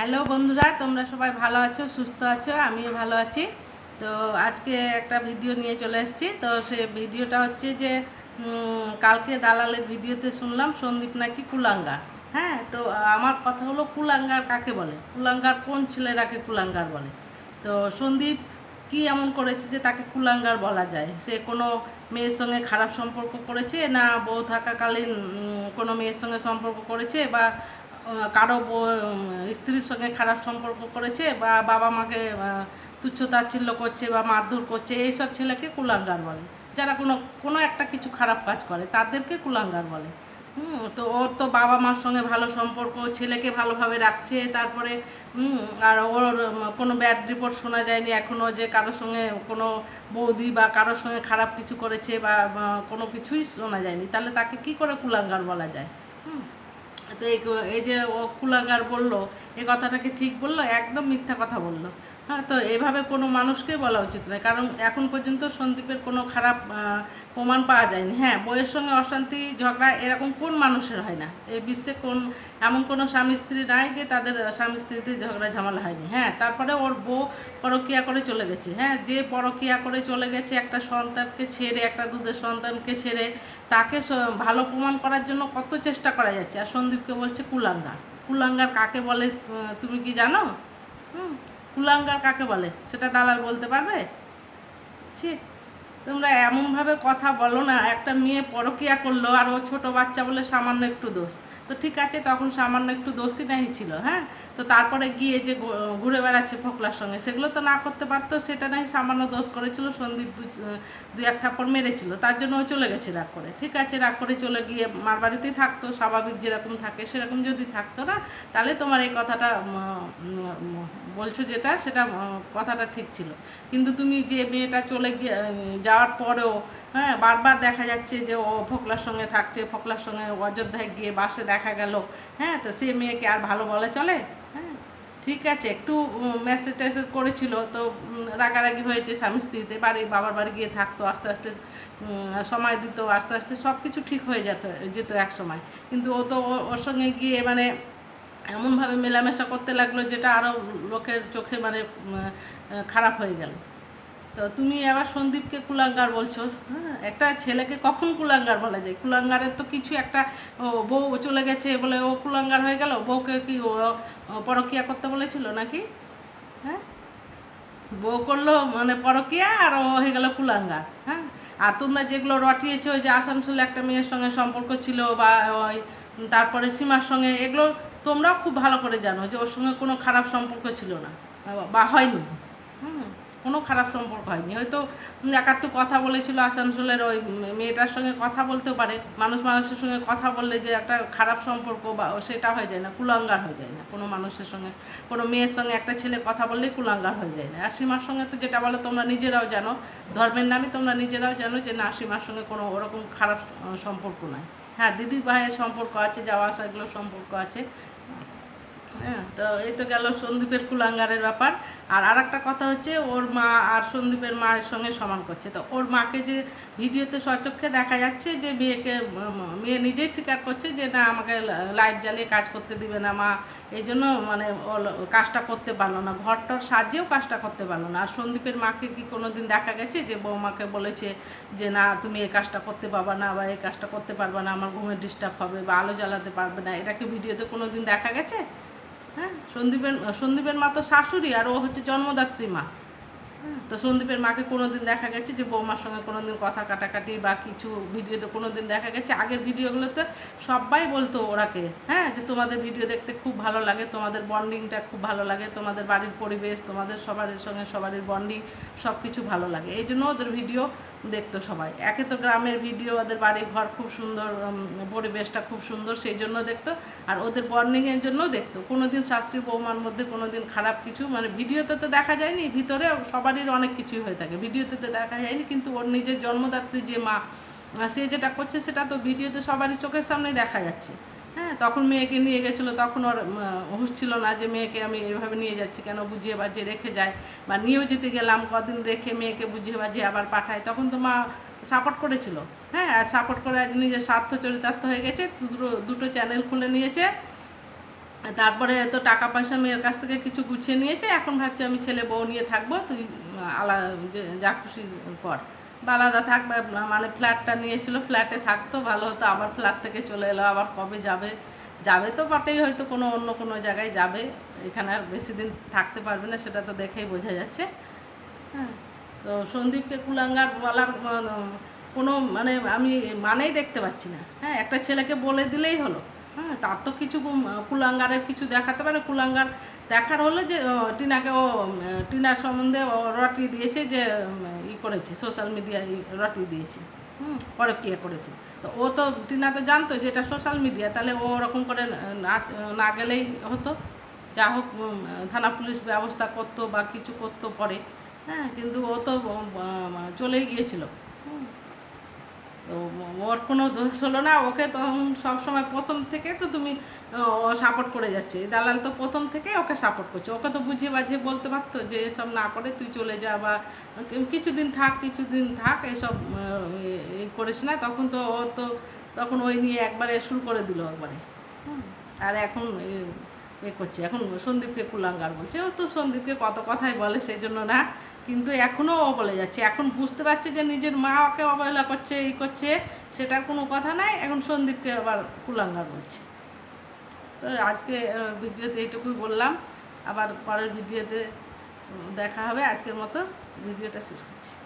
Hello বন্ধুরা, তোমরা সবাই ভালো আছো, সুস্থ আছো? আমিও ভালো আছি। তো আজকে একটা ভিডিও নিয়ে চলে এসেছি। তো সে ভিডিওটা হচ্ছে যে কালকে দালালের ভিডিওতে শুনলাম সন্দীপ নাকি কুলাঙ্গার। হ্যাঁ তো আমার কথা হলো কুলাঙ্গার কাকে বলে? কুলাঙ্গার কোন ছেলেরাকে কুলাঙ্গার বলে? তো সন্দীপ কি এমন করেছে যে তাকে কুলাঙ্গার বলা যায়? সে কোনো মেয়ের সঙ্গে খারাপ সম্পর্ক করেছে না বউ থাকাকালীন কোনো মেয়ের সঙ্গে সম্পর্ক করেছে বা কারও স্ত্রীর সঙ্গে খারাপ সম্পর্ক করেছে বা বাবা মাকে আহ, তুচ্ছ তাচ্ছিল্য করছে বা মারধর করছে এইসব ছেলেকে কুলাঙ্গার বলে। যারা কোনো কোনো একটা কিছু খারাপ কাজ করে তাদেরকে কুলাঙ্গার বলে। হুম তো ওর তো বাবা মার সঙ্গে ভালো সম্পর্ক ছেলেকে ভালোভাবে রাখছে তারপরে আর ওর কোনো ব্যাড রিপোর্ট শোনা যায়নি এখনও যে কারোর সঙ্গে কোনো বৌদি বা কারোর সঙ্গে খারাপ কিছু করেছে বা কোনো কিছুই শোনা যায়নি। তাহলে তাকে কি করে কুলাঙ্গার বলা যায়? এই যে ও কুলাঙ্গার বলল এই কথাটাকে ঠিক বলল একদম মিথ্যা কথা বলল। হ্যাঁ তো এভাবে কোনো মানুষকে বলা উচিত নয়। কারণ এখন পর্যন্ত সন্দীপের কোনো খারাপ প্রমাণ পাওয়া যায়নি। হ্যাঁ বইয়ের সঙ্গে অশান্তি, ঝগড়া এরকম কোন মানুষের হয় না। এই বিশ্বে কোন, এমন কোনো স্বামী স্ত্রী নাই যে তাদের স্বামী স্ত্রীতে ঝগড়া, ঝামেলা হয়নি। হ্যাঁ তারপরে ওর বউ পরকিয়া করে চলে গেছে। হ্যাঁ যে পরকিয়া করে চলে গেছে একটা সন্তানকে ছেড়ে, একটা দুধের সন্তানকে ছেড়ে, তাকে ভালো প্রমাণ করার জন্য কত চেষ্টা করা যাচ্ছে। আর সন্দীপকে বলছে কুলাঙ্গার। কুলাঙ্গার কাকে বলে তুমি কি জানো? হুম। কুলাঙ্গার কাকে বলে? সেটা দালাল বলতে পারবে? ছি, তোমরা এমনভাবে কথা বলো না, একটা মেয়ে পরকিয়া করল আর ও ছোট বাচ্চা বলে সামান্য একটু দোষ। তো ঠিক আছে, তখন সামান্য একটু দোষই নাই ছিল হ্যাঁ? তো তারপরে গিয়ে যে ঘুরে বেড়াচ্ছে ফোকলার সঙ্গে, সেগুলো তো না করতে পারতো, সেটা নাই, সামান্য দোষ করেছিল, সন্দীপ দুই এক থাপ্পড় মেরেছিল, তার জন্য ও চলে গেছে রাগ করে। ঠিক আছে, রাগ করে চলে গিয়ে মার বাড়িতেই থাকতো, স্বাভাবিক যেরকম থাকে, সেরকম যদি থাকতো না, তাহলে তোমার এই কথাটা বলছো যেটা, সেটা কথাটা ঠিক ছিল। কিন্তু তুমি যে মেয়েটা চলে গিয়ে যাওয়ার পরেও হ্যাঁ বারবার দেখা যাচ্ছে যে ও ফোকলার সঙ্গে থাকছে, ফোকলার সঙ্গে অযোধ্যায় গিয়ে বাসে দেখা গেল হ্যাঁ তো সে মেয়েকে আর ভালো বলে চলে? হ্যাঁ ঠিক আছে, একটু মেসেজ টেসেজ করেছিল, তো রাগারাগি হয়েছে, স্বামী স্ত্রীতে বাড়ি, বাবার বাড়ি গিয়ে থাকতো, আস্তে আস্তে সময় দিত, আস্তে আস্তে সব কিছু ঠিক হয়ে যেত যেত এক সময়। কিন্তু ও তো ওর সঙ্গে গিয়ে মানে এমনভাবে মেলামেশা করতে লাগল যেটা আরও লোকের চোখে মানে খারাপ হয়ে গেল। তো তুমি আবার সন্দীপকে কুলাঙ্গার বলছো হ্যাঁ একটা ছেলেকে কখন কুলাঙ্গার বলা যায়? কুলাঙ্গারের তো কিছু একটা, ও বউ চলে গেছে বলে ও কুলাঙ্গার হয়ে গেল, বউকে কি ও পরকিয়া করতে বলেছিল নাকি? হ্যাঁ? বউ করল মানে পরকিয়া আর ও হয়ে গেল কুলাঙ্গার হ্যাঁ? আর তোমরা যেগুলো রটিয়েছো যে আসানসোলে একটা মেয়ের সঙ্গে সম্পর্ক ছিল বা ওই, তারপরে সীমার সঙ্গে, এগুলো তোমরাও খুব ভালো করে জানো যে ওর সঙ্গে কোনো খারাপ সম্পর্ক ছিল না। বা হয়নি। হুম, কোনো খারাপ সম্পর্ক হয়নি। হয়তো এক একাত্তু কথা বলেছিল আসানসোলের ওই মেয়েটার সঙ্গে কথা বলতে পারে। মানুষ মানুষের সঙ্গে কথা বললে যে একটা খারাপ সম্পর্ক বা সেটা হয়ে যায় না, কুলাঙ্গার হয়ে যায় না। কোনো মানুষের সঙ্গে, কোনো মেয়ের সঙ্গে একটা ছেলে কথা বললেই কুলাঙ্গার হয়ে যায় না। আর সীমার সঙ্গে তো যেটা বলো তোমরা নিজেরাও জানো, ধর্মের নামে তোমরা নিজেরাও জানো যে না, সীমার সঙ্গে কোনো ওরকম খারাপ সম্পর্ক নাই। হ্যাঁ দিদি ভাইয়ের সম্পর্ক আছে যাওয়া আসা সম্পর্ক আছে। হ্যাঁ তো এই তো গেল সন্দীপের কুলাঙ্গারের ব্যাপার। আর আর একটা কথা হচ্ছে, ওর মা আর সন্দীপের মায়ের সঙ্গে সমান করছে। তো ওর মাকে যে ভিডিওতে সচক্ষে দেখা যাচ্ছে যে মেয়েকে, মেয়ে নিজেই স্বীকার করছে যে না, আমাকে লাইট জ্বালিয়ে কাজ করতে দিবে না মা। এই জন্য মানে কাজটা করতে পারল না। ঘরটার সাজিয়েও কাজটা করতে পারল না। আর সন্দীপের মাকে কি কোনো দিন দেখা গেছে যে বৌমাকে বলেছে যে না, তুমি এই কাজটা করতে পারবা না বা এই কাজটা করতে পারবা না, আমার ঘুমের ডিস্টার্ব হবে বা আলো জ্বালাতে পারবে না? এটাকে ভিডিওতে কোনো দিন দেখা গেছে? হ্যাঁ সন্দীপের সন্দীপের মা তো শাশুড়ি আর ও হচ্ছে জন্মদাত্রী মা। তো সন্দীপের মাকে কোনোদিন দেখা গেছে যে বৌমার সঙ্গে কোনোদিন কথা কাটাকাটি বা কিছু ভিডিওতে কোনোদিন দেখা গেছে? আগের ভিডিওগুলোতে সবাই বলতো ওরাকে হ্যাঁ যে তোমাদের ভিডিও দেখতে খুব ভালো লাগে, তোমাদের বন্ডিংটা খুব ভালো লাগে, তোমাদের বাড়ির পরিবেশ, তোমাদের সবার সঙ্গে সবারই বন্ডিং সব কিছু ভালো লাগে। এই জন্য ওদের ভিডিও দেখতো সবাই। একে তো গ্রামের ভিডিও, ওদের বাড়ি ঘর খুব সুন্দর পরিবেশটা খুব সুন্দর, সেই জন্য দেখতো। আর ওদের বর্নিংয়ের জন্য দেখতো। কোনোদিন শাস্ত্রী বৌমার মধ্যে কোনোদিন খারাপ কিছু মানে ভিডিওতে তো দেখা যায়নি, ভিতরে সবারই অনেক কিছুই হয়ে থাকে। ভিডিওতে তো দেখা যায়নি, কিন্তু ওর নিজের জন্মদাত্রী যে মা, সে যেটা করছে সেটা তো ভিডিওতে সবারই চোখের সামনে দেখা যাচ্ছে। হ্যাঁ তখন মেয়েকে নিয়ে গেছিল, তখন ওর হুঁশ ছিল না যে মেয়েকে আমি এভাবে নিয়ে যাচ্ছি, কেন বুঝিয়ে বাজিয়ে রেখে যায়? বা নিয়েও যেতে গেলাম, কদিন রেখে মেয়েকে বুঝিয়ে বাজিয়ে আবার পাঠায়। তখন তো মা সাপোর্ট করেছিল। হ্যাঁ আর সাপোর্ট করে আজ নিজের স্বার্থ চরিতার্থ হয়ে গেছে, দুটো দুটো চ্যানেল খুলে নিয়েছে। তারপরে তো টাকা পয়সা মেয়ের কাছ থেকে কিছু গুছিয়ে নিয়েছে, এখন ভাবছি আমি ছেলে বউ নিয়ে থাকব, তুই আলা, যে খুশি কর। বা আলাদা থাক, বা মানে ফ্ল্যাটটা নিয়েছিল, ফ্ল্যাটে থাকতো, ভালো হতো, আবার ফ্ল্যাট থেকে চলে এলো, আবার কবে যাবে? যাবে তো বটেই, হয়তো কোনো অন্য কোনো জায়গায় যাবে, এখানে আর বেশি দিন থাকতে পারবে না, সেটা তো দেখেই বোঝা যাচ্ছে। হ্যাঁ তো সন্দীপকে কুলাঙ্গার বলার কোনো মানে আমি মানেই দেখতে পাচ্ছি না। হ্যাঁ একটা ছেলেকে বলে দিলেই হলো। হ্যাঁ তার তো কিছু কুলাঙ্গারের কিছু দেখাতে পারে। কুলাঙ্গার দেখার হলো যে টিনাকে ও টিনার সম্বন্ধে ও রটি দিয়েছে যে ই করেছে সোশ্যাল মিডিয়ায় রটি দিয়েছে। হুম, পরকিয়া করেছে। তো ও তো, টিনা তো জানতো যে এটা সোশ্যাল মিডিয়া তাহলে ও ওরকম করে না গেলেই হতো। যা হোক থানা পুলিশ ব্যবস্থা করতো বা কিছু করতো পরে। হ্যাঁ কিন্তু ও তো চলেই গিয়েছিল। তো ওর কোনো দোষ হলো না, ওকে তখন সবসময় প্রথম থেকে তো তুমি, ও সাপোর্ট করে যাচ্ছে। দালাল তো প্রথম থেকে ওকে সাপোর্ট করছে। ওকে তো বুঝিয়ে বাজিয়ে বলতে পারতো যে এসব না করে তুই চলে যা বা কিছুদিন থাক কিছুদিন থাক, এসব করিস না। তখন তো ও তো, তখন ওই নিয়ে একবারে শুরু করে দিল একবারে। আর এখন এ- করছে। এখন সন্দীপকে কুলাঙ্গার বলছে। ও তো সন্দীপকে কত কথাই বলে সেই জন্য না, কিন্তু এখনও ও বলে যাচ্ছে। এখন বুঝতে পারছে যে নিজের মা ওকে অবহেলা করছে এই করছে, সেটার কোনো কথা নাই। এখন সন্দীপকে আবার কুলাঙ্গার বলছে। তো আজকে ভিডিওতে এইটুকুই বললাম। আবার পরের ভিডিওতে দেখা হবে। আজকের মতো ভিডিওটা শেষ করছি।